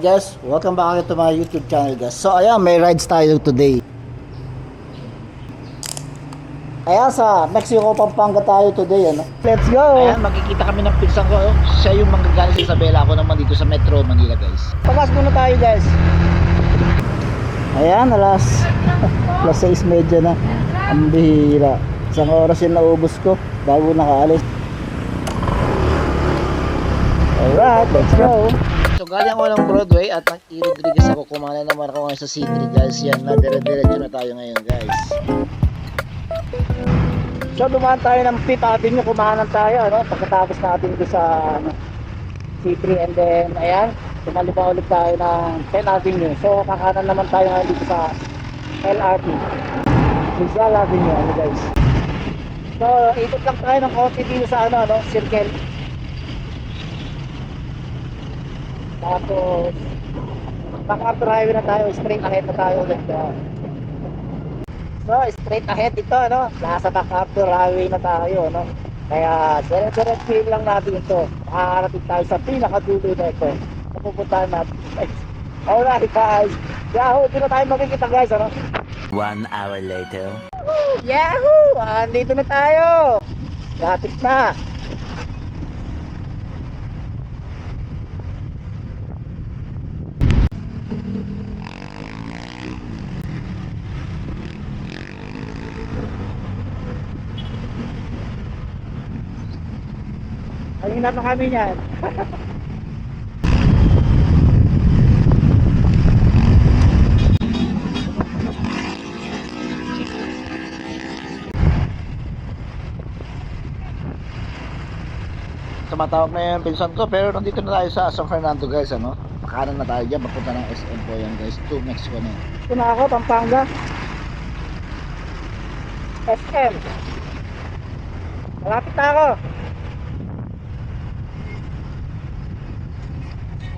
Guys, welcome back to my YouTube channel guys. So ayan, may rides tayo today. Ayan sa Mexico, Pampanga tayo today. Ano? Let's go! Ayan, magkikita kami ng pinsan ko. Siya yung manggagaling sa Isabela. Ako naman dito sa Metro Manila, guys. Pagas muna tayo guys. Ayan, alas alas 6.30 na. Ang bihira. Isang oras yung naubos ko bago nakaalis. Alright, let's go. Galing ako ng Broadway at ng E. Rodriguez ako. Kumana naman ako ngayon sa C3, guys. Yan na, dire-diretso na tayo ngayon, guys. So dumaan tayo ng 5th Avenue, kumahanan tayo ano, pagkatapos natin doon sa ano, C3 and then ayan, tumaliba ulit tayo ng 10th Avenue. So kakanan naman tayo ngayon dito sa LRT. Rizal Avenue, ano guys. So ikot lang tayo ng konti dito sa ano, ano, circle. Tapos MacArthur Highway na tayo, straight ahead na tayo ulit. So, straight ahead ito, ano? Nasa MacArthur Highway na tayo, no? Kaya, dire-direct feel lang natin ito. Makakarating tayo sa pinakadulo na ito. Napupuntahan natin, guys. Alright, guys. Yahoo! Dito tayo makikita, guys, ano? One hour later. Yahoo! Andito na tayo! Lapit na! Ayun na pa kami niyan. Tumatawag na yung pinsan ko. Pero nandito na tayo sa San Fernando, guys. Ano? Pakanan na tayo dyan. Papunta ng SM po yan, guys. To Mexico na. Ito na ako, Pampanga. SM. Malapit na ako.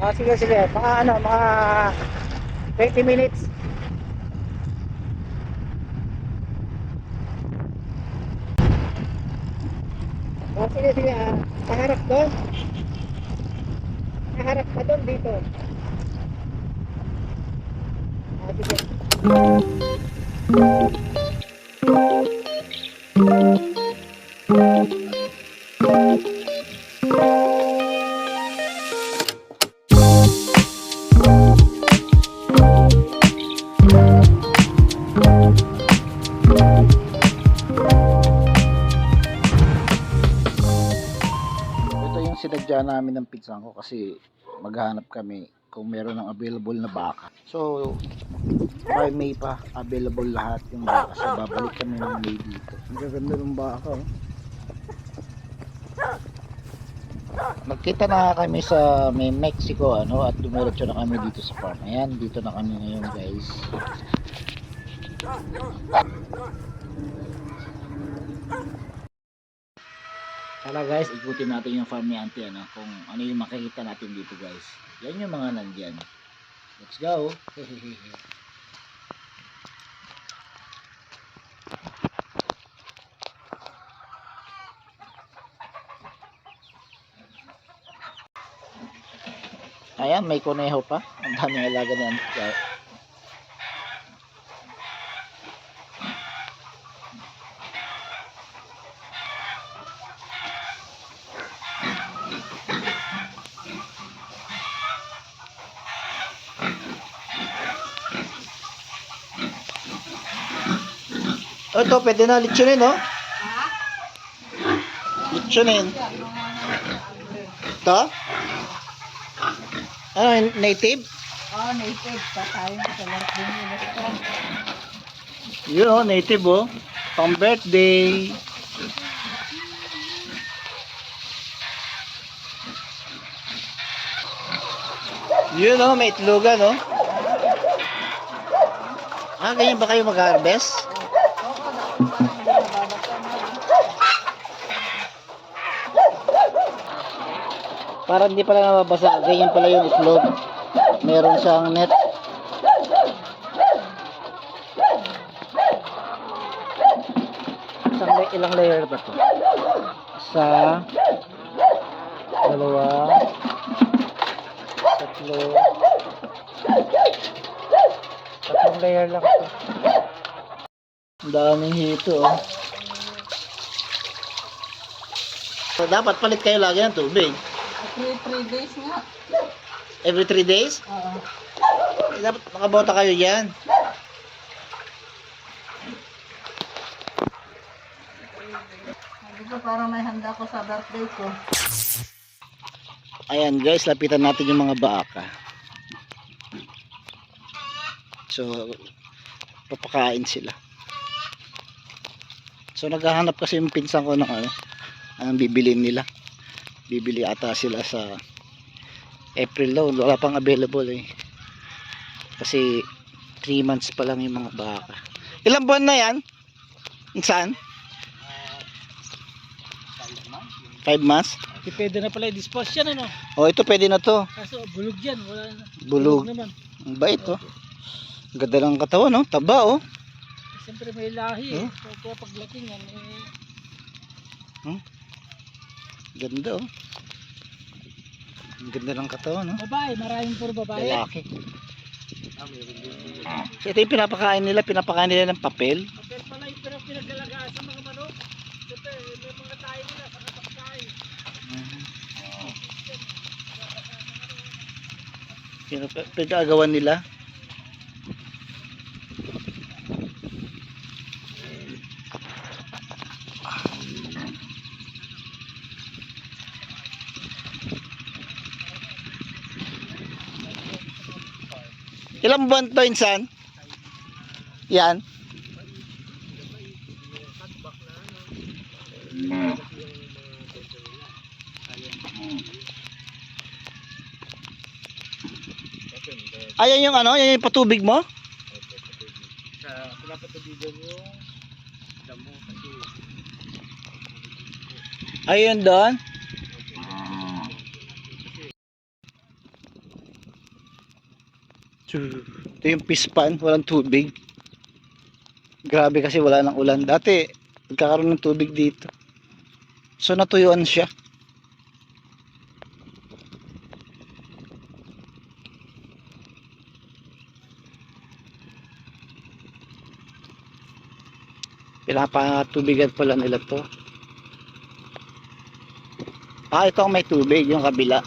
Ah, sige, sige. Mga ano, mga 20 minutes. Ah, sige, sige. Ah, paharap doon. Paharap ka doon dito. Ah, sige. Ito sinadya namin ng pinsan ko kasi maghanap kami kung meron ng available na baka. So, by May pa, available lahat yung baka. So, babalik kami ng May dito. Ang gaganda ng baka. Oh. Nagkita na kami sa may Mexico ano at dumiretso na kami dito sa farm. Ayan, dito na kami ngayon guys. Tara guys, ikutin natin yung farm ni Auntie ano, kung ano yung makikita natin dito guys. Yan yung mga nandyan. Let's go. Ayan, may kuneho pa. Ang daming alaga ni Auntie. Ito, pwede na litsunin, no? Litsunin. Ito? Ano, native? Oh, native. Ko sa lahat din yun. Ito. Yun, oh, native, oh. Pang birthday. Yun, oh, may itlogan, oh. Ah, ganyan ba kayo mag-harvest? Para hindi pala nababasa, ganyan pala yung itlog. Meron siyang net. Isang la- ilang layer ba to? Isa, dalawa, Tatlo. Tatlong layer lang to. Ang daming hito, oh. So, dapat palit kayo lagi ng tubig. Three, three days nga. Every 3 days? Oo. Eh, Dapat makabota kayo dyan. Sabi ko parang may handa ko sa birthday ko. Ayan guys, lapitan natin yung mga baka. So, papakain sila. So, naghahanap kasi yung pinsan ko ng ano, anong bibilin nila. Bibili ata sila sa April daw. Wala pang available eh. Kasi 3 months pa lang yung mga baka. Ilang buwan na yan? Saan? 5 months? Depende na pala i-dispose yan ano. Oh, ito pwede na to. Kaso bulog yan. Wala na. Bulog. naman. Ang bait oh. Ang Ganda ng katawan no, taba oh. Siyempre may lahi eh. Hmm? So, Kaya paglaki yan eh. Ganda oh. Ang ganda ng katawan no. Babae. Maraming puro babae. Lalaki. So, ito yung pinapakain nila, pinapakain nila ng papel. Kapag pala yung pinag pinagalagaan sa mga manok. Siyempre may mga tayo nila sa kapagkain. Pinap- Pinagagawan nila. Ilang buwan to insan? Yan. Ayan yung ano, yan yung patubig mo? Sa pinapatubigan yung damo kasi Ayun doon. Ito yung pispan, walang tubig. Grabe kasi wala nang ulan. Dati, nagkakaroon ng tubig dito. So natuyuan siya. Pinapatubigan pala nila to. Ah, ito ang may tubig, yung kabila.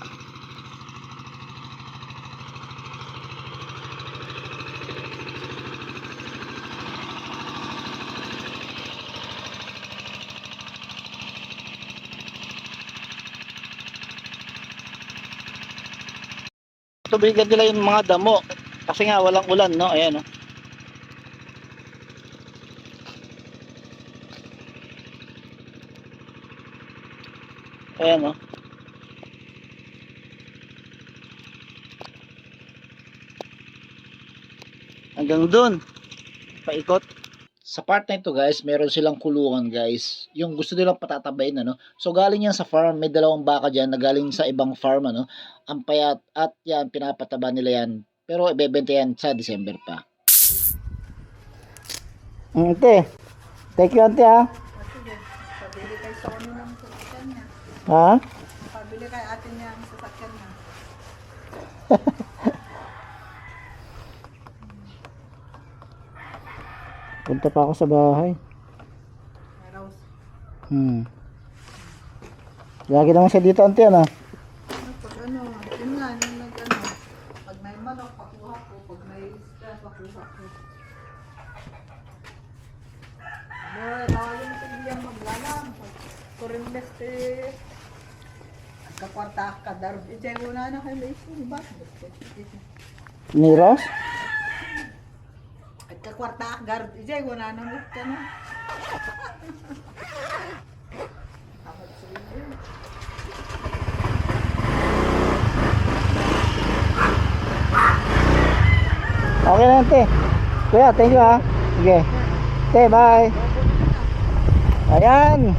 Tubigan nila yung mga damo. Kasi nga walang ulan, no? Ayan, no? Ayan, no? Hanggang dun. Paikot. Sa part na ito guys, meron silang kulungan guys. Yung gusto nilang patatabayin ano. So galing yan sa farm, may dalawang baka diyan na galing sa ibang farm ano. Ang payat at yan pinapataba nila yan. Pero ibebenta yan sa December pa. Ante. Thank you ante ha. Sasakyan niya. Ha? Pabili kay ate niya ang sasakyan niya. Punta pa ako sa bahay. Hmm. Lagi naman siya dito ante ano. Pag ano, yun nga, yung nag ano, pag may manok, pakuha ko. Pag may isda, pakuha ko. Boy, bawal mo sa biyang maglalam. Kurin beste. Kakwarta ka darb. Ijay mo na na kayo laisin. Ba? Ni Ross? Kakwarta ka darb. Ijay mo na na mo ka na. Okay na ante. Kuya, thank you ha. Sige. Ate, bye. Ayan.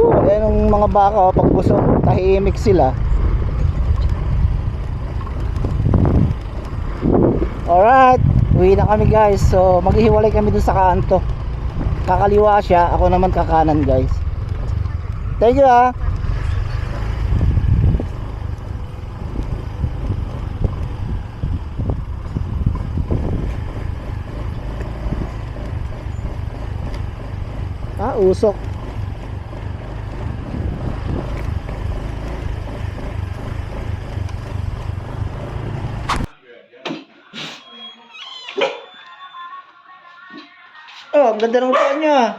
Ayan ang mga baka oh, pag busog, tahimik sila. Alright, uwi na kami guys. So maghihiwalay kami dun sa kanto. Kakaliwa siya ako naman kakanan guys. Thank you ha ah usok. Ang ganda ng upuan nyo ah.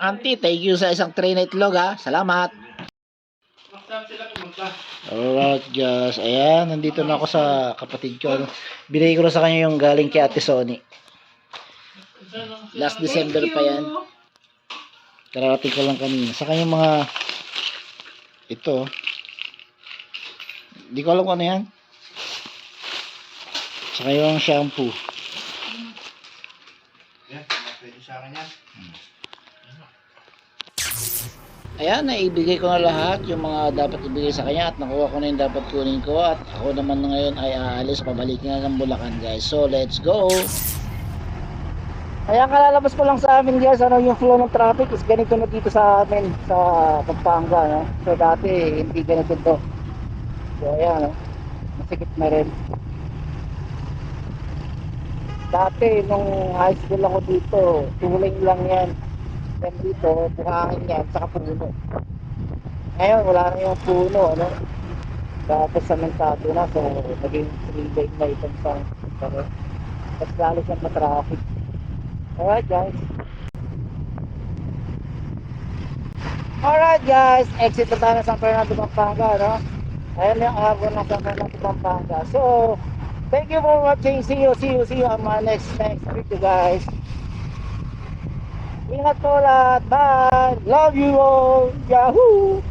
Auntie, thank you sa isang tray na itlog ha. Salamat. Alright guys, ayan, nandito na ako sa kapatid ko. ano. Binigay ko na sa kanya yung galing kay Ate Sony. Last December pa yan. Kararating ko lang kanina. Sa kanya mga ito. Hindi ko alam kung ano yan. Sa kanya yung shampoo. Ayan, naibigay ko na lahat yung mga dapat ibigay sa kanya at nakuha ko na yung dapat kunin ko at ako naman ngayon ay aalis pabalik na ng Bulacan guys. So, let's go! Ayan, kalalabas ko lang sa amin guys, ano yung flow ng traffic is ganito na dito sa amin sa Pampanga. No? So, dati hindi ganito to. So, ayan, no? masikip na rin. Dati, nung high school ako dito, tuling lang yan. Yan dito, buhangin yan, saka puno. Ngayon, wala na yung puno, ano? Tapos samentado na, so naging three lane na itong sa pero mas lalo siyang matraffic. Alright guys. Alright guys, exit na tayo San Fernando, Pampanga, no? Ayan yung araw ng San Fernando, Pampanga. So, thank you for watching. See you, see you, see you on my next, next video guys. Ingat po lahat. Bye. Love you all. Yahoo!